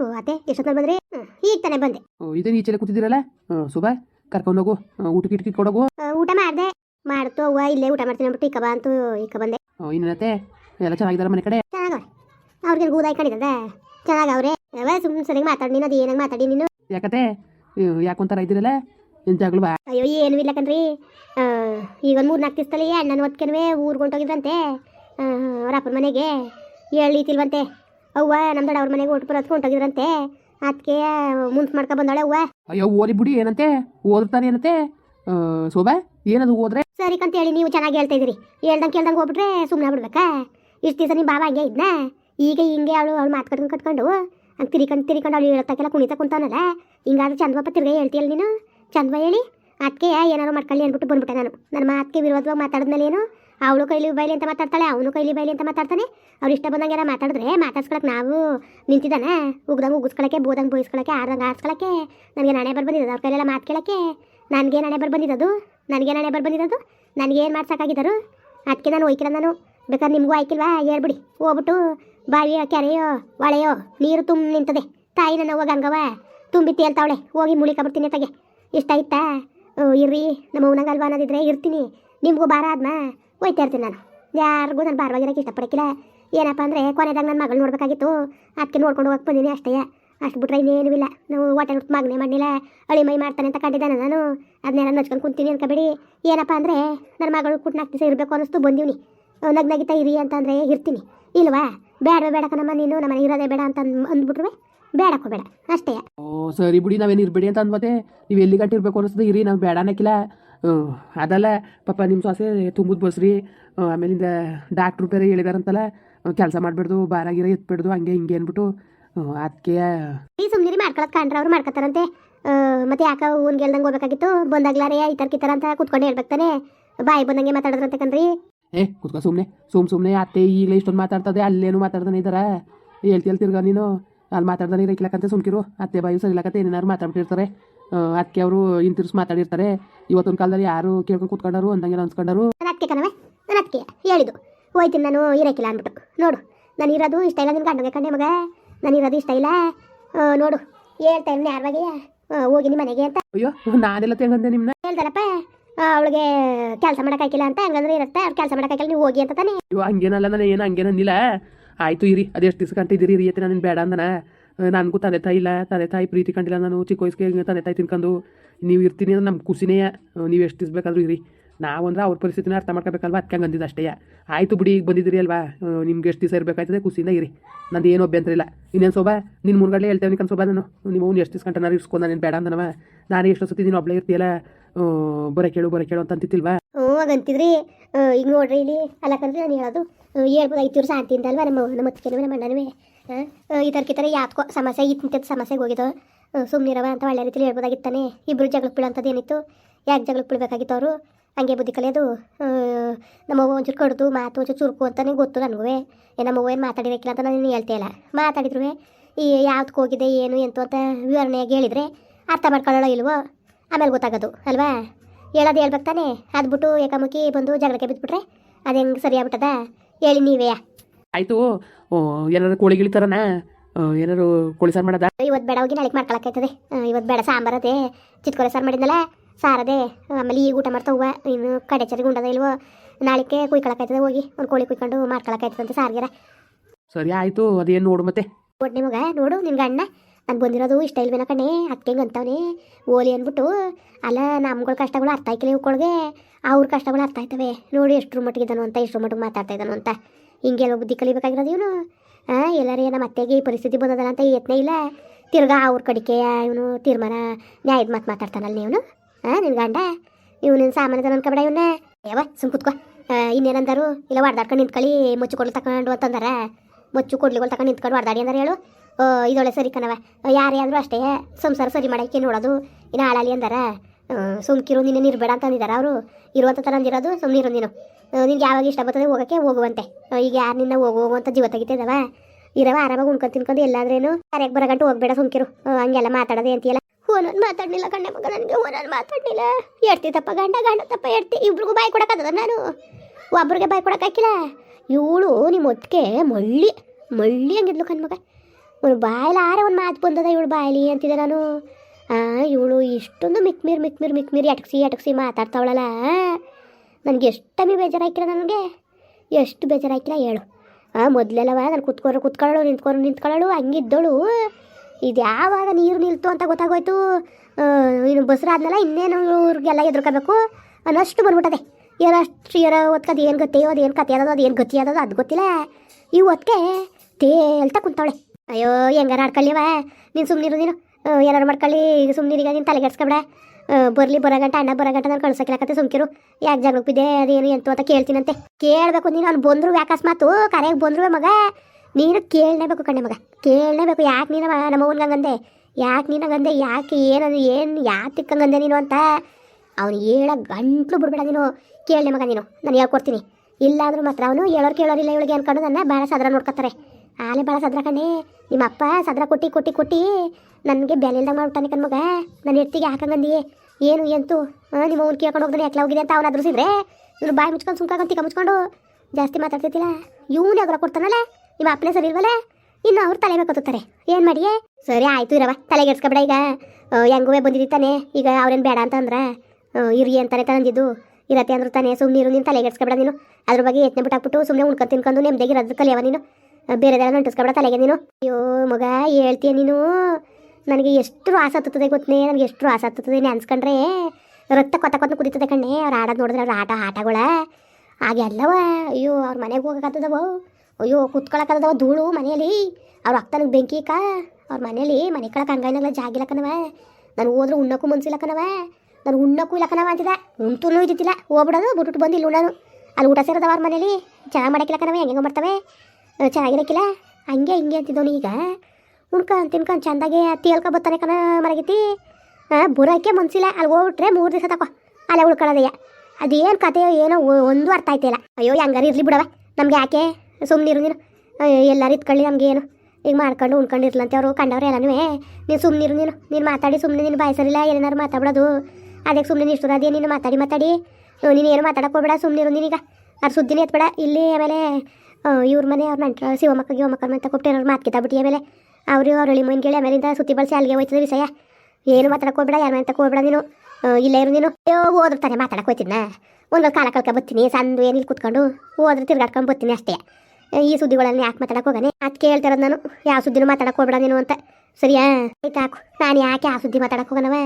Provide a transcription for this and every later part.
ಓ ಅತ್ತೆ ಎಷ್ಟೊತ್ತಲ್ಲಿ ಬಂದ್ರಿ? ಈಗ ತಾನೇ ಬಂದೆ. ಇದೇನು ಈಚೆಲೆ ಕೂತಿದ್ದೀರಲ್ಲ? ಸುಬಾ ಕರ್ಕೊಂಡೋಗು ಊಟ ಕಿಟಕಿ ಕೊಡೋಗು ಊಟ ಮಾಡಿದೆ. ಮಾಡ್ತು ಅವ್ವ ಇಲ್ಲೇ ಊಟ ಮಾಡ್ತೀನಿ ಅಂದ್ಬಿಟ್ಟು ಇಕ್ಕ ಬಾ ಅಂತೂ ಇಕ್ಕ ಬಂದೆ. ಇನ್ನೇನತ್ತೆ ಎಲ್ಲ ಚೆನ್ನಾಗಿದ್ದಾರೆ ಮನೆ ಕಡೆ? ಚೆನ್ನಾಗವ್ರೆ. ಅವ್ರಿಗೆ ಗೂದಾಯಿ ಕಂಡಿದ್ದದ ಚೆನ್ನಾಗವ್ರೆ. ಅವ ಸುಮ್ಮನೆ ಸರಿಯಾಗಿ ಮಾತಾಡಿ ನೀನು ಅದು ಏನಾಗ ಮಾತಾಡಿ ನೀನು? ಯಾಕತ್ತೆ? ಯಾಕೊಂತಾರ ಇದ್ದೀರಲ್ಲ? ಎಂತಾಗ್ಲು ಬಾ. ಅಯ್ಯೋ ಏನೂ ಇಲ್ಲ ಕಣ್ರಿ. ಈಗ ಒಂದು ಮೂರು ನಾಲ್ಕು ದಿವಸದಲ್ಲಿ ಅಣ್ಣನ ಒತ್ಕೆನವೇ ಊರಿಗೆ ಹೊಂಟೋಗಿದ್ರಂತೆ. ಅವ್ರ ಅಪ್ಪನ ಮನೆಗೆ. ಹೇಳೀತಿಲ್ವಂತೆ ಅವ್ವ ನಮ್ಮ ದೊಡ್ಡ ಅವ್ರ ಮನೆಗೆ ಒಟ್ಟು ಬರತ್ ಹೊಂಟೋಗಿದ್ರಂತೆ. ಅದಕ್ಕೆ ಮುಂಚೆ ಮಾಡ್ಕೊ ಬಂದಾಳೆ ಅವ್ವ. ಅಯ್ಯೋ ಓದಿ ಬಿಡಿ ಏನಂತೆ? ಓದ್ತಾನೆ ಏನಂತೆ? ಶೋಭಾ ಏನದು ಓದ್ರೆ? ಸರಿ ಅಂತ ಹೇಳಿ ನೀವು ಚೆನ್ನಾಗಿ ಹೇಳ್ತಾ ಇದ್ದೀರಿ. ಹೇಳ್ದಂಗೆ ಕೇಳ್ದಂಗೆ ಹೋಗ್ಬಿಟ್ರೆ ಸುಮ್ಮನೆ ಬಿಡ್ಬೇಕಾ ಇಷ್ಟು ದಿವಸ ನಿಮ್ಮ ಬಾಬಾ ಹಂಗೆ ಇದ್ನ? ಈಗ ಹಿಂಗೆ ಅವಳು ಅವ್ಳು ಮಾತು ಕಟ್ಕೊಂಡು ಕಟ್ಕೊಂಡು ಹಂಗೆ ತಿರಿಕೊಂಡು ತಿರಿಕೊಂಡು ಅವಳು ಹೇಳ್ತಕ್ಕೆಲ್ಲ ಕುಣಿತ ಕುಂತಾನಲ್ಲ ಹಿಂಗಾದ್ರೆ ಚಂದವಪ್ಪ ತಿರ್ಗ ಹೇಳ್ತೀಯಲ್ಲ ನೀನು? ಚಂದ್ವ ಹೇಳಿ? ಅದಕ್ಕೆ ಏನಾರು ಮಾಡ್ಕೊಳ್ಳಿ ಅಂದ್ಬಿಟ್ಟು ಬಂದ್ಬಿಟ್ಟೆ ನಾನು. ನನ್ನ ಮಾತಿಗೆ ವಿರೋಧವಾಗಿ ಮಾತಾಡಿದ್ಮೇಲೆ ಏನು? ಅವಳು ಕೈಲಿ ಬೈಲಿ ಅಂತ ಮಾತಾಡ್ತಾಳೆ, ಅವನು ಕೈಲಿ ಬೈಲಿ ಅಂತ ಮಾತಾಡ್ತಾನೆ. ಅವ್ರು ಇಷ್ಟ ಬಂದಂಗೆ ಯಾರ ಮಾತಾಡಿದ್ರೆ ಮಾತಾಡ್ಸ್ಕೊಳಕ್ಕೆ ನಾವು ನಿಂತಿದ್ದಾನೆ. ಉಗ್ದಂಗೆ ಉಗಿಸ್ಕೊಳಕ್ಕೆ, ಬೋದಂಗೆ ಬೋಯಿಸ್ಕೊಳಕ್ಕೆ, ಆಡ್ದಂಗೆ ಆಡ್ಸ್ಕೊಳಕ್ಕೆ, ನನಗೆ ನಾಣೆ ಬರ್ ಬಂದಿದ್ದು ಅವ್ರ ಕೈಲೆಲ್ಲ ಮಾತು ಕೇಳಕ್ಕೆ ನನಗೆ ನಾಣೆ ಬರ್ ಬಂದಿದ್ದದು, ನನಗೆ ನಾಣೆ ಬರ್ ಬಂದಿದ್ದದು. ನನಗೇನು ಮಾಡ್ಸೋಕ್ಕಾಗಿದ್ದರು? ಅದಕ್ಕೆ ನಾನು ಒಯ್ಕಿಲ್ಲ ನಾನು. ಬೇಕಾದ್ರೆ ನಿಮಗೂ ಆಯ್ಕಿಲ್ವಾ ಹೇಳ್ಬಿಡಿ. ಹೋಗ್ಬಿಟ್ಟು ಬಾವಿಯೋ, ಕೆರೆಯೋ, ಹೊಳೆಯೋ, ನೀರು ತುಂಬ ನಿಂತದೆ. ತಾಯಿ ನನ್ನ ಹೋಗಿ ಹಂಗವ ತುಂಬಿ ತೇಲ್ತಾವಳೆ ಹೋಗಿ ಮುಳಿಕಬಿಡ್ತೀನಿ ತಗೆ ಇಷ್ಟ ಆಯ್ತಾ ಇರ್ರಿ. ನಮ್ಮ ಅವನಂಗಲ್ವಾ ಅನ್ನೋದಿದ್ರೆ ಇರ್ತೀನಿ. ನಿಮಗೂ ಭಾರ ಆದ್ಮ ಹೋಯ್ತಾ ಇರ್ತೀನಿ ನಾನು. ಯಾರಿಗೂ ನಾನು ಬಾರವಾಗಿರೋಕ್ಕೆ ಇಷ್ಟಪಡಕ್ಕಿಲ್ಲ. ಏನಪ್ಪ ಅಂದರೆ ಕೊನೆದಾಗ ನನ್ನ ಮಗಳು ನೋಡಬೇಕಾಗಿತ್ತು. ಅದಕ್ಕೆ ನೋಡ್ಕೊಂಡು ಹೋಗಕ್ಕೆ ಬಂದೀನಿ ಅಷ್ಟೇ. ಅಷ್ಟು ಬಿಟ್ರೆ ಇನ್ನೇನೂ ಇಲ್ಲ. ನಾವು ಹೋಟೆಲ್ ಮಗನೇ ಮಾಡಲಿಲ್ಲ ಅಳಿ ಮೈ ಮಾಡ್ತಾನೆ ಅಂತ ಕಂಡಿದ್ದಾನೆ ನಾನು ಅದನ್ನೆಲ್ಲ ನಚ್ಕೊಂಡು ಕುಂತೀನಿ ಅನ್ಕೋಬೇಡಿ. ಏನಪ್ಪ ಅಂದರೆ ನನ್ನ ಮಗಳು ಕುಟ್ ನಾಲ್ಕು ದಿವಸ ಇರಬೇಕು ಅನ್ನಿಸ್ತು ಬಂದೀವಿ ನಗ್ನಾಗಿತ್ತಾ ನಗಿತಾ ಇರಿ ಅಂತಂದರೆ ಇರ್ತೀನಿ. ಇಲ್ವಾ? ಬೇಡ ಬೇಡ ನಮ್ಮ ನೀನು. ನಮ್ಮನೆ ಇರೋದೇ ಬೇಡ ಅಂತ ಅಂದ್- ಅಂದ್ಬಿಟ್ರೆ ಬೇಡಕ್ಕೂ ಬೇಡ. ಅಷ್ಟೇ. ಓ ಸರಿ ಬಿಡಿ, ನಾವೇನು ಇರಬೇಡಿ ಅಂತ ಅಂದ್ಮತ್ತೆ ನೀವು ಎಲ್ಲಿ ಗಂಟೆ ಅನಿಸ್ತದೆ ಇರಿ. ನಾವು ಬೇಡ ಅನ್ನಕ್ಕಿಲ್ಲ ಅದಲ್ಲ ಪಾಪ ನಿಮ್ಮ ಸೊಸೆ ತುಂಬುದು ಬಸ್ರಿ ಆಮೇಲಿಂದ ಡಾಕ್ಟ್ರು ಬೇರೆ ಹೇಳಿದಾರಂತಲ್ಲ ಕೆಲಸ ಮಾಡಬೇಡ್ದು ಬಾರಾಗಿರ ಎತ್ಬಿಡ್ದು ಹಂಗೆ ಹಿಂಗೆ ಅಂದ್ಬಿಟ್ಟು ಅದಕ್ಕೆ ಈ ಸುಮ್ಮನಿರಿ ಮಾಡ್ಕೊಳಕ್ ಕಾಣ್ರ ಅವ್ರು ಮಾಡ್ಕೊತಾರಂತೆ. ಮತ್ತೆ ಯಾಕ ಊನ್ ಗೆಲ್ದಂಗೆ ಹೋಗ್ಬೇಕಾಗಿತ್ತು? ಬಂದಾಗ್ಲಾರೇ ಈ ಥರ ಕಿತ್ತರ ಅಂತ ಕುತ್ಕೊಂಡು ಹೇಳ್ಬೇಕು ತಾನೆ. ಬಾಯಿ ಬಂದಂಗೆ ಮಾತಾಡಿದ್ರಂತೆ ಕಣ್ರಿ. ಏ ಕುತ್ಕೋ ಸುಮ್ಮನೆ ಸುಮ್ ಸುಮ್ಮನೆ ಅತ್ತೆ ಈಗಲೇ ಇಷ್ಟೊಂದು ಮಾತಾಡ್ತದೆ ಅಲ್ಲೇನು ಮಾತಾಡ್ದಾನೆ ಇದ್ದಾರ ಹೇಳ್ತಿ ಹೇಳ್ತಿರ್ಗ ನೀನು ಅಲ್ಲಿ ಮಾತಾಡ್ದಾನೆ ಇರಕ್ಕಿಲ್ಲಕಂತ ಸುಮ್ಕಿರು ಅತ್ತೆ ಬಾಯಿ ಸರಿಲಕತ್ತೆ ಏನೇನಾರು ಮಾತಾಡ್ಬಿಟ್ಟಿರ್ತಾರೆ. ಅದಕ್ಕೆ ಅವರು ಇಂತಿರ್ಸ್ ಮಾತಾಡಿರ್ತಾರೆ. ಇವತ್ತೊಂದು ಕಾಲದಲ್ಲಿ ಯಾರು ಕೇಳ್ಕೊಂಡು ಕೂತ್ಕೊಂಡರು ಅಂದಂಗೆ ಅನ್ಸ್ಕೊಂಡರು. ನಾನು ಅದಕ್ಕೆ ಕಣವೆ ನಾನು ಅದಕ್ಕೆ ಹೇಳಿದ್ದು. ಹೋಯ್ತೀನಿ ನಾನು ಇರೋಕ್ಕಿಲ್ಲ ಅಂದ್ಬಿಟ್ಟು. ನೋಡು ನಾನು ಇರೋದು ಇಷ್ಟ ಇಲ್ಲ ನಿನ್ನ ಗಂಡಗೆ ಕಣ್ಣೆ ಮಗ. ನಾನು ಇರೋದು ಇಷ್ಟ ಇಲ್ಲ. ನೋಡು ಹೇಳ್ತಾ ಇದ್ದೀನಿ ಯಾರ ಹೋಗಿ ನಿಮ್ಮ ಮನೆಗೆ ಅಂತ. ಅಯ್ಯೋ ನಾನೆಲ್ಲ ತೆಗಂದೆ ನಿಮ್ಮನ್ನ ಹೇಳ್ತಾರಪ್ಪ. ಅವಳಿಗೆ ಕೆಲಸ ಮಾಡೋಕ್ಕಾಗಿಲ್ಲ ಅಂತ ಹಂಗಂದ್ರೆ ಇರುತ್ತೆ. ಅವ್ರು ಕೆಲಸ ಮಾಡೋಕ್ಕಾಗಿಲ್ಲ ನೀವು ಹೋಗಿ ಅಂತ ತಾನೇ. ಅಯ್ಯೋ ಹಂಗೇನಲ್ಲ ನಾನು ಏನು ಹಂಗೇನನ್ನಿಲ್ಲ ಆಯಿತು ಇರಿ ಅದೆಷ್ಟು ದಿವಸ ಗಂಟೆ ಇದ್ದೀರಿ ಇರಿ ನಾನು ಬೇಡ ಅಂದನ. ನನಗೂ ತಂದೆ ತಾಯಿ ಇಲ್ಲ ತಂದೆ ತಾಯಿ ಪ್ರೀತಿ ಕಂಡಿಲ್ಲ ನಾನು ಚಿಕ್ಕ ವಯಸ್ಸಿಗೆ ತಂದೆ ತಾಯಿ ತಿನ್ಕೊಂಡು ನೀವು ಇರ್ತೀನಿ ಅಂದ್ರೆ ನಮ್ಮ ಖುಷಿನೇ ನೀವು ಎಷ್ಟು ಇಸ್ಬೇಕಾದ್ರೂ ಇರಿ. ನಾವಂದ್ರೆ ಅವ್ರ ಪರಿಸ್ಥಿತಿನ ಅರ್ಥ ಮಾಡ್ಕೋಬೇಕಲ್ವ? ಅದಕ್ಕೆ ಅಂದಿದ್ದು ಅಷ್ಟೇ. ಆಯಿತು ಬಿಡಿ ಈಗ ಬಂದಿದ್ದೀರಿ ಅಲ್ವಾ? ನಿಮ್ಗೆ ಎಷ್ಟು ದಿವಸ ಇರಬೇಕಾಯ್ತದೆ ಖುಷಿಯಿಂದ ಇರಿ. ನಂದು ಏನು ಅಭ್ಯಂತರ ಇಲ್ಲ. ಇನ್ನೇನು ಸೋಬಾ ನಿನ್ನ ಮುನ್ಗಡೆ ಹೇಳ್ತೇವೆ ಕನ್ ಸೋಬಾ ನಾನು. ನೀವು ಎಷ್ಟು ದಿವಸ ಗಂಟೆ ನಾನು ಇರ್ಸ್ಕೊಂಡು ನಾನು ಬೇಡ ಅಂದನವ? ನಾನು ಎಷ್ಟು ಸತಿ ನೀನು ಇರ್ತೀಯಲ್ಲ? ಬರೋ ಕೇಳು ಬರೋ ಕೇಳು ಅಂತ ಅಂತಿತ್ತಿಲ್ವಾ ಹಾಗಂತಿದ್ರಿ ಈಗ ನೋಡ್ರಿ ಇಲ್ಲಿ ಅಲ್ಲಕಂದ್ರೆ ನಾನು ಹೇಳೋದು. ಆ, ಹೇಳ್ಬೋದು ಐತಿವ್ರು ಶಾಂತಿ ಅಂತ ಅಲ್ವಾ ನಮ್ಮ ನಮ್ಮ ಅತ್ತಿಗೆ ನಮ್ಮ ಅಣ್ಣನೂ. ಈ ಥರ ಯಾತ್ಕೋ ಸಮಸ್ಯೆ ಇಂಥದ್ದು ಸಮಸ್ಯೆಗೆ ಹೋಗಿದ್ದು. ಸುಮ್ಮನಿರವ ಅಂತ ಒಳ್ಳೆ ರೀತಿಲಿ ಹೇಳ್ಬೋದಾಗಿತ್ತಾನೆ. ಇಬ್ಬರು ಜಗಳಕ್ಕೆ ಬೀಳೋಂಥದ್ದು ಏನಿತ್ತು? ಯಾಕೆ ಜಗಳಕ್ಕೆ ಬೀಳ್ಬೇಕಾಗಿತ್ತು ಅವರು? ಹಂಗೆ ಬುದ್ಧಿ ಕಲಿಯೋದು ನಮ್ಮವ್ವ ಒಂಚೂರು ಕಡ್ದು, ಮಾತು ಒಂಚೂರು ಚುರುಕು ಅಂತಲೇ ಗೊತ್ತು ನನಗೂ ನಮ್ಮವ್ವ ಏನು ಮಾತಾಡಿರಕ್ಕಿಲ್ಲ ಅಂತ ನಾನು ಹೇಳ್ತಿಲ್ಲ ಮಾತಾಡಿದ್ರು ಈ ಯಾವ್ದಕ್ಕೆ ಹೋಗಿದೆ, ಏನು, ಎಂತು ಅಂತ ವಿವರಣೆಯಾಗಿ ಹೇಳಿದರೆ ಅರ್ಥ ಮಾಡ್ಕೊಳ್ಳೋ ಇಲ್ವೋ? ಆಮೇಲೆ ಗೊತ್ತಾಗೋದು, ಅಲ್ವಾ? ಹೇಳೋದು ಹೇಳ್ಬೇಕು ತಾನೆ. ಅದು ಬಿಟ್ಟು ಏಕಮುಖಿ ಬಂದು ಜಗಳಕ್ಕೆ ಬಿದ್ದುಬಿಟ್ರೆ ಅದು ಹೆಂಗೆ ಸರಿ ಆಗ್ಬಿಟ್ಟದ? ಹೇಳಿ ನೀವೇ ಆಯಿತು. ಏನಾರು ಕೋಳಿ ಗಿಳಿತಾರನ? ಏನಾರು ಕೋಳಿ ಸಾರು ಮಾಡದ? ಇವತ್ತು ಬೇಡ ಹೋಗಿ ನಾಳೆಗೆ ಮಾಡ್ಕೊಳಕ್ಕಾಯ್ತದೆ. ಇವತ್ತು ಬೇಡ ಸಾಂಬಾರದೆ ಚಿತ್ಕೋಲೆ ಸಾರು ಮಾಡಿದ್ನಲ್ಲ ಸಾರದೆ ಆಮೇಲೆ ಈಗ ಊಟ ಮಾಡ್ತಾವ ಇನ್ನು ಕಡೆ ಚರಿಗೆ ಉಂಡದ ಇಲ್ವೋ ನಾಳೆಗೆ ಕುಯ್ಕೊಳಕ್ಕಾಯ್ತದೆ ಹೋಗಿ. ಒಂದು ಕೋಳಿ ಕುಯ್ಕೊಂಡು ಮಾಡ್ಕೊಳಕ್ಕಾಯ್ತದಂತೆ ಸಾರ್ಗೆರ ಸರಿ ಆಯ್ತು ಅದೇನು ನೋಡು ಮತ್ತೆ. ನೋಡಿ ಮಗ ನೋಡು ನಿನ್ಗೆ ಅಣ್ಣ ನಾನು ಬಂದಿರೋದು ಇಷ್ಟ ಇಲ್ವೇನ ಕಣೆ ಹೆಂಗೆ ಅಂತವನೆ. ಓಲಿ ಅಂದ್ಬಿಟ್ಟು ಅಲ್ಲ ನಮ್ಗಳ ಕಷ್ಟಗಳು ಅರ್ಥ ಆಯ್ಕಿಲ್ಲ ಇವ್ಕೊಳಗೆ. ಅವ್ರ ಕಷ್ಟಗಳು ಅರ್ಥ ಆಯ್ತವೆ. ನೋಡಿ ಎಷ್ಟ್ರ ಮಟ್ಟಿಗೆ ಇದ್ದಾನು ಅಂತ ಎಷ್ಟ್ರ ಮಟ್ಟಿಗೆ ಮಾತಾಡ್ತಾ ಇದ್ದಾನು ಅಂತ. ಹಿಂಗೆಲ್ಲ ಬುದ್ಧಿ ಕಲಿಬೇಕಾಗಿರೋದು ಇವನು. ಹಾಂ ಎಲ್ಲರೂ ನಮ್ಮ ಅತ್ತೆಗೆ ಈ ಪರಿಸ್ಥಿತಿ ಬಂದದಲ್ಲ ಅಂತ ಯತ್ನ ಇಲ್ಲ. ತಿರ್ಗಾ ಅವ್ರ ಕಡಿಕೆ ಇವನು ತೀರ್ಮಾನ, ನ್ಯಾಯದ ಮಾತು ಮಾತಾಡ್ತಾನಲ್ಲ ಇವನು. ಹಾಂ ನಿನ್ನ ಗಂಡ? ಇವನೇನು ಸಾಮಾನ್ಯದ ಅನ್ಕೊಬೇಡ ಇವನ್ನ ಯಾವ ಸುಮ್ ಕುತ್ಕೊ. ಇನ್ನೇನಂದರು? ಇಲ್ಲ ಹೊಡ್ದಾಡ್ಕೊಂಡು ನಿಂತ್ಕೊಳ್ಳಿ ಮುಚ್ಚು ಕೊಡ್ಲು ತಗೊಂಡು ಅಂತಂದಾರ. ಮುಚ್ಚು ಕೊಡ್ಲಿಗಳು ತಗೊಂಡು ನಿಂತ್ಕೊಂಡು ಹೊಡ್ದಾಡಿ ಅಂದ್ರೆ ಹೇಳು. ಓ, ಇದೊಳ್ಳೆ ಸರಿ ಕಣವ ಯಾರೇ ಆದರೂ ಅಷ್ಟೇ. ಸಂಸಾರ ಸರಿ ಮಾಡಕ್ಕೆ ನೋಡೋದು, ಇನ್ನು ಹಾಳಾಲಿ ಅಂದಾರ. ಸುಮ್ಕಿರು ನಿನ್ನೆ ಇರಬೇಡ ಅಂತ ಅಂದಿದ್ದಾರೆ ಅವರು ಇರುವಂಥ ಥರ ಅಂದಿರೋದು ಸುಮ್ಮನೆ ಇರೋ ನೀನು. ನಿನ್ಗೆ ಯಾವಾಗ ಇಷ್ಟ ಬರ್ತದೆ ಹೋಗೋಕ್ಕೆ ಹೋಗುವಂತೆ. ಈಗ ಯಾರು ನಿನ್ನ ಹೋಗು ಹೋಗುವಂಥ ಜೀವ ತೆಗಿತಿದ್ದಾವ ಇರವ, ಆರಾಮಾಗಿ ಉಣ್ಕೊಂಡು ತಿನ್ಕೊಂಡು ಎಲ್ಲಾದ್ರೇನು ಸರಿಯಾಗಿ ಬರಗಂಟು ಹೋಗ್ಬೇಡ ಸುಮ್ಕಿರು ಹಂಗೆಲ್ಲ ಮಾತಾಡೋದೆ ಅಂತೀಯಲ್ಲ? ಫೋನಲ್ಲಿ ಮಾತಾಡಲಿಲ್ಲ ಕಣ್ಣೆ ಮಗ ನನಗೆ. ಫೋನಲ್ಲಿ ಮಾತಾಡಲಿಲ್ಲ. ತಪ್ಪ, ಗಂಡ ಗಂಡ ತಪ್ಪ, ಎಡ್ತಿ. ಇಬ್ರಿಗೂ ಬಾಯಿ ಕೊಡೋಕ್ಕದ ನಾನು? ಒಬ್ರಿಗೆ ಬಾಯಿ ಕೊಡೋಕ್ಕಾಕಿಲ್ಲ ಇವಳು ನಿಮ್ಮ ಒತ್ತಿಗೆ ಮಳ್ಳಿ ಮಳ್ಳಿ ಹಂಗಿದ್ಲು ಕಣ್ಮಗ ಒಂದು ಆರೇ ಒಂದು ಮಾತು ಬಂದದ ಇವಳು ಬಾಯಲಿ ಅಂತಿದ್ದೆ ನಾನು. ಇವಳು ಇಷ್ಟೊಂದು ಮಿಕ್ಮಿರ್ ಮಿಕ್ಮಿರ್ ಮೀರಿ ಅಟಕ್ಸಿ ಅಟಕ್ಸಿ ಮಾತಾಡ್ತಾವಳಲ್ಲ. ನನಗೆ ಎಷ್ಟಮಿ ಬೇಜಾರಾಯ್ಕಿಲ್ಲ ನನಗೆ? ಎಷ್ಟು ಬೇಜಾರಾಯ್ಕಿಲ್ಲ ಹೇಳು. ಹಾಂ ಮೊದಲೆಲ್ಲವ ನಾನು ಕುತ್ಕೊರು ಕುತ್ಕೊಳ್ಳೋಳು ನಿಂತ್ಕೊಂಡು ನಿಂತ್ಕೊಳ್ಳೋಳು, ಹಂಗಿದ್ದಳು. ಇದು ಯಾವಾಗ ನೀರು ನಿಲ್ತು ಅಂತ ಗೊತ್ತಾಗೋಯ್ತು. ಇನ್ನು ಬಸ್ರಾದ್ಮೇಲೆ ಇನ್ನೇನು ಇವ್ರಿಗೆಲ್ಲ ಎದುರ್ಕೋಬೇಕು ಅನ್ನೋಷ್ಟು ಬಂದ್ಬಿಟ್ಟದೆ. ಏನಷ್ಟು ಏನೋ ಒತ್ಕದು ಏನು ಗೊತ್ತೆಯೋ ಅದು ಏನು ಕತೆ ಅದ ಅದು ಏನು ಗತಿ ಅದ ಅದು ಗೊತ್ತಿಲ್ಲ. ಈ ಹೊತ್ಕೆ ತೇಳ್ತಾ ಕುಂತವಳೆ. ಅಯ್ಯೋ, ಹೆಂಗಾರ ಆಡ್ಕೊಳ್ಳಿವ? ನೀನು ಸುಮ್ಮನಿರು ನೀನು. ಏನಾರು ಮಾಡ್ಕೊಳ್ಳಿ, ಈಗ ಸುಮ್ಮನಿರೀಗ ನೀನು ತಲೆಗೆಡ್ಸ್ಕೊಬೇಡ ಬರಲಿ ಬರಗಂಟ ಅಣ್ಣ ಬರಗಂಟ ನಾನು ಕಳ್ಸಕ್ಕಿಲ್ಲಕತ್ತೆ ಸುಮ್ಕಿರು. ಯಾಕೆ ಜಾಗಕ್ಕೆ ಬಿದ್ದೆ, ಅದೇನು ಎಂತು ಅಂತ ಕೇಳ್ತೀನಂತೆ. ಕೇಳಬೇಕು, ನೀನು ಅವ್ನು ಬಂದರು ಅಕಸ್ಮಾತು ಕರೆಗೆ ಬಂದ್ರು ಮಗ. ನೀನು ಕೇಳಲೇಬೇಕು ಕಣ್ಣೆ ಮಗ. ಕೇಳಲೇಬೇಕು ಯಾಕೆ ನೀನು ನಮ್ಮ ಅವ್ವನ್ಗೆ ಹಂಗಂದೆ? ಯಾಕೆ ನೀನು ಹಂಗಂದೆ? ಯಾಕೆ ಏನದು ಏನು ಯಾಕೆ ತಿಕ್ಕಂಗಂದೆ ನೀನು ಅಂತ. ಅವ್ನು ಹೇಳೋ ಗಂಟ್ಲು ಬಿಡ್ಬೇಡ ನೀನು. ಕೇಳಲೆ ಮಗ ನೀನು. ನಾನು ಹೇಳ್ಕೊಡ್ತೀನಿ ಇಲ್ಲಾದರೂ ಮಾತ್ರ ಅವನು ಹೇಳೋರು ಕೇಳೋರಿಲ್ಲ ಇವಳಿಗೆ ಅನ್ಕೊಂಡು ನನ್ನ ಭಾಳ ಸದ್ರ ನೋಡ್ಕೊತಾರೆ. ಆಲೆ ಭಾಳ ಸದ್ರ ಕಣ್ಣೆ ನಿಮ್ಮ ಅಪ್ಪ ಸದ್ರ ಕೊಟ್ಟಿ ಕೊಟ್ಟಿ, ಕೊಟ್ಟು. ನನಗೆ ಬೆಲೆ ಇಲ್ದಂಗೆ ಮಾಡ್ಬಿಟ್ಟಾನೆ ಕಣ್ಮಗ ನನ್ನ ಎತ್ತಿಗೆ ಹಾಕಂಗಂದಿ ಏನು, ಎಂತು? ನಿಮ್ಮ ಅವ್ನು ಕೇಳ್ಕೊಂಡು ಹೋಗ್ದಾನೆ ಯಾಕೆ ಹೋಗಿದೆ ಅಂತ ಅವ್ನು ಅದ್ರಸಿದ್ರೆ ಇವ್ರು ಬಾಯಿ ಮುಚ್ಕೊಂಡು ಸುಮ್ಕಾಗಂತಿ ಮುಚ್ಕೊಂಡು ಜಾಸ್ತಿ ಮಾತಾಡ್ತಿದ್ದಿಲ್ಲ ಇವನೇ ಅಗ್ರ ಕೊಡ್ತಾನಲ್ಲ ನಿಮ್ಮ ಅಪ್ಪನೇ ಸರಿ ಇಲ್ವಲ್ಲ? ಇನ್ನು ಅವ್ರು ತಲೆ ಬೇಕೊತ್ತಾರೆ ಏನು ಮಾಡಿಯೇ? ಸರಿ, ಆಯಿತು ಇರವ ತಲೆಗೆಡ್ಸ್ಕೊಬೇಡ ಈಗ. ಹೆಂಗುವೆ ಬಂದಿದ್ದು ತಾನೆ, ಈಗ ಅವ್ರೇನು ಬೇಡ ಅಂತ ಅಂದ್ರೆ. ಇರಿ ಅಂತಾನೆ ತಂದಿದ್ದು. ಇರತ್ತೆ ಅಂದ್ರೆ ತಾನೇ ಸುಮ್ಮನೆ ಇರು, ನೀನು ತಲೆಗೆಡ್ಸ್ಕೊಬೇಡ ನೀನು. ಅದ್ರ ಬಗ್ಗೆ ಯತ್ನ ಬಿಟ್ಟಾಕ್ಬಿಟ್ಟು ಸುಮ್ಮನೆ ಉಣ್ಕೊಂಡು ತಿನ್ಕೊಂಡು ನೆಮ್ಮದಿಗಿರೋದು ಕಲಿಯವ ನೀನು. ಬೇರೆದೆಲ್ಲ ನಂಟಿಸ್ಕೊಬೇಡ ತಲೆಗೆ ನೀನು. ಅಯ್ಯೋ, ಮಗ, ಹೇಳ್ತೀಯ ನೀನು. ನನಗೆ ಎಷ್ಟು ಆಸ ಹತ್ತುತ್ತದೆ ಗೊತ್ತೇ? ನನಗೆ ಎಷ್ಟು ಆಸ ಹತ್ತುತ್ತದೆ ನೆನ್ಸ್ಕೊಂಡ್ರೆ ರಕ್ತ ಕೊತ್ತ ಕೊತ್ತ ಕುದೀತದೆ ಕಣ್ಣೆ. ಅವ್ರು ಆಡೋದು ನೋಡಿದ್ರೆ ಅವ್ರ ಆಟ ಆಟಗಳ. ಹಾಗೆಲ್ಲವ ಅಯ್ಯೋ, ಅವ್ರ ಮನೆಗೆ ಹೋಗಕ್ಕಾಗ್ತದವ? ಅಯ್ಯೋ ಕುತ್ಕೊಳಕ್ಕದವ ಧೂಳು ಮನೆಯಲ್ಲಿ? ಅವ್ರ ಅಕ್ಕನಿಗೆ ಬೆಂಕಿ ಕಾ? ಅವ್ರ ಮನೇಲಿ ಮನೆ ಕಳಕ್ಕೆ ಹಂಗೈನಾಗಲ್ಲ ಜಾಗಿಲ್ಲ ನಾನು ಹೋದ್ರೆ ಉಣ್ಣಕ್ಕೂ ಮನ್ಸಿಲ್ಲ ನಾನು ಉಣ್ಣಕ್ಕೂ ಇಲ್ಲ ಕಣವ ಅಂತಿದ್ದ. ಉಂಟೂ ಇದ್ದಿತ್ತಿಲ್ಲ ಹೋಗ್ಬಿಡೋದು, ಬಿಟ್ಬಿಟ್ಟು ಬಂದು ಇಲ್ಲಿ ಉಣ್ಣೋದು ಅಲ್ಲಿ ಊಟ ಸೇರೋದವ ಅವ್ರ ಮನೇಲಿ ಚೆನ್ನಾಗಿ ಮಾಡಕ್ಕಿಲ್ಲ ಹೆಂಗೆ ಮಾಡ್ತವೆ. ಚೆನ್ನಾಗಿರಕ್ಕಿಲ್ಲ ಹಂಗೆ ಹಿಂಗೆ ಅಂತಿದ್ದವನು ಈಗ. ಉಣ್ಕೊಂಡು ತಿನ್ಕೊಂಡು ಚಂದಾಗೆ ಹೇಳ್ಕೊ ಬರ್ತಾನೆ ಕಣ ಮರಗಿತಿ ಬರೋಕ್ಕೆ ಮನ್ಸಿಲ್ಲ ಅಲ್ಲಿ ಹೋಗ್ಬಿಟ್ರೆ ಮೂರು ದಿವಸ ತಕೋ, ಅಲ್ಲೇ ಉಳ್ಕೊಳ್ಳೋದಯ್ಯ ಅದೇನು ಕತೆಯೋ ಏನೋ ಒಂದು ಅರ್ಥ ಆಯ್ತಿಲ್ಲ ಅಯ್ಯೋ, ಹಂಗಾರೆ ಇರಲಿ ಬಿಡವ ನಮಗೆ ಯಾಕೆ? ಸುಮ್ಮನಿರು ನೀನು. ಎಲ್ಲರೂ ಇತ್ಕೊಳ್ಳಿ ನಮಗೆ ಏನು. ಈಗ ಮಾಡ್ಕೊಂಡು ಉಣ್ಕೊಂಡು ಇರ್ಲಂತೆ ಅವರು, ಕಂಡವ್ರು ಎಲ್ಲನೂ. ನೀನು ಸುಮ್ಮನಿರು ನೀನು. ನೀನು ಮಾತಾಡಿ ಸುಮ್ಮನೆ ನೀನು ಬಾಯ್ಸರಿಲ್ಲ ಏನಾರು ಮಾತಾಡೋದು ಅದಕ್ಕೆ ಸುಮ್ಮನೆ ಇಷ್ಟು ಅದೇ ನೀನು ಮಾತಾಡಿ ಮಾತಾಡಿ. ನೀನು ಏನು ಮಾತಾಡಕ್ಕೆ ಹೋಗ್ಬೇಡ ಸುಮ್ಮನಿರು ನೀನೀಗ. ಅವ್ರ ಸುದ್ದಿನೇ ಎತ್ಬೇಡ. ಇಲ್ಲಿ ಆಮೇಲೆ ಇವ್ರ ಮನೆ, ಅವ್ರ ನಂಟ್ರ ಶಿವಮೊಗ್ಗ ಗಿವಮೊಗ್ಗ ಅಂತ ಕೊಟ್ಟಿರೋರು ಮಾತ್ಕಿತಾಬಿಟ್ಟು ಆಮೇಲೆ. ಅವರು ಅವ್ರ ಅಳಿ ಮೈನ್ ಕೇಳಿ ಆಮೇಲಿಂದ ಸುತ್ತಿ ಬಳಸಿ ಅಲ್ಲಿಗೆ ಹೋಯ್ತದ ವಿಷಯ. ಏನು ಮಾತಾಡಕ್ಕೆ ಹೋಗ್ಬೇಡ, ಯಾರ ಮನೆ ಹೋಗ್ಬೇಡ ನೀನು? ಇಲ್ಲೇ ಇರು ನೀನು. ಅಯ್ಯೋ ಹೋದ್ರೆ ತಾನೆ ಮಾತಾಡಕ್ಕೆ ಹೋಯ್ತಿದ್ನ. ಒಂದು ಕಾಲ ಕಳ್ಕೊ ಬರ್ತೀನಿ, ಸಂದು ಏನಿಲ್ಲ ಕುತ್ಕೊಂಡು ಹೋದ್ರೆ ತಿರ್ಗಾಡ್ಕೊಂಡು ಬರ್ತೀನಿ ಅಷ್ಟೇ. ಈ ಸುದ್ದಿಗಳನ್ನ ಯಾಕೆ ಮಾತಾಡಕ್ಕೆ ಹೋಗಾನೆ? ಅದು ಕೇಳ್ತಿರೋದು ನಾನು, ಯಾವ ಸುದ್ದಿನೂ ಮಾತಾಡಕ್ಕೆ ಹೋಗ್ಬೇಡ ನೀನು ಅಂತ. ಸರಿಯಾ? ಆಯ್ತು, ಹಾಕು. ನಾನು ಯಾಕೆ ಆ ಸುದ್ದಿ ಮಾತಾಡಕ್ಕೆ ಹೋಗೋಣವ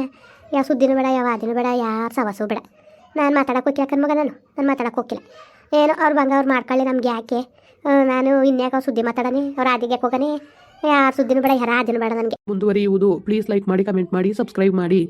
ಯಾವ ಸುದ್ದಿನೂ ಬೇಡ, ಯಾವ ಅದಿನೂ ಬೇಡ, ಯಾರು ಸವಸು ಬೇಡ. ನಾನು ಮಾತಾಡಕ್ಕೆ ಹೋಗಿ ಯಾಕನ್ ಮಗ ನಾನು. ನಾನು ಮಾತಾಡಕ್ಕೆ ಹೋಗಿಲ್ಲ ಏನೋ, ಅವ್ರು ಬಂಗ ಅವ್ರು ಮಾಡ್ಕೊಳ್ಳಿ ನಮ್ಗೆ ಯಾಕೆ? ನಾನು ಇನ್ಯಾಕೆ ಅವ್ರು ಸುದ್ದಿ ಮಾತಾಡನೆ? ಅವ್ರು ಆದಿಗೆ ಹೋಗಾನೆ? ಯಾರ ಸುದ್ದಿನೂ ಬೇಡ ಯಾರ ಆದಿನೂ ಬೇಡ ನನಗೆ. ಮುಂದುವರಿಯುವುದು ಪ್ಲೀಸ್ ಲೈಕ್ ಮಾಡಿ ಕಮೆಂಟ್ ಮಾಡಿ ಸಬ್ಸ್ಕ್ರೈಬ್ ಮಾಡಿ.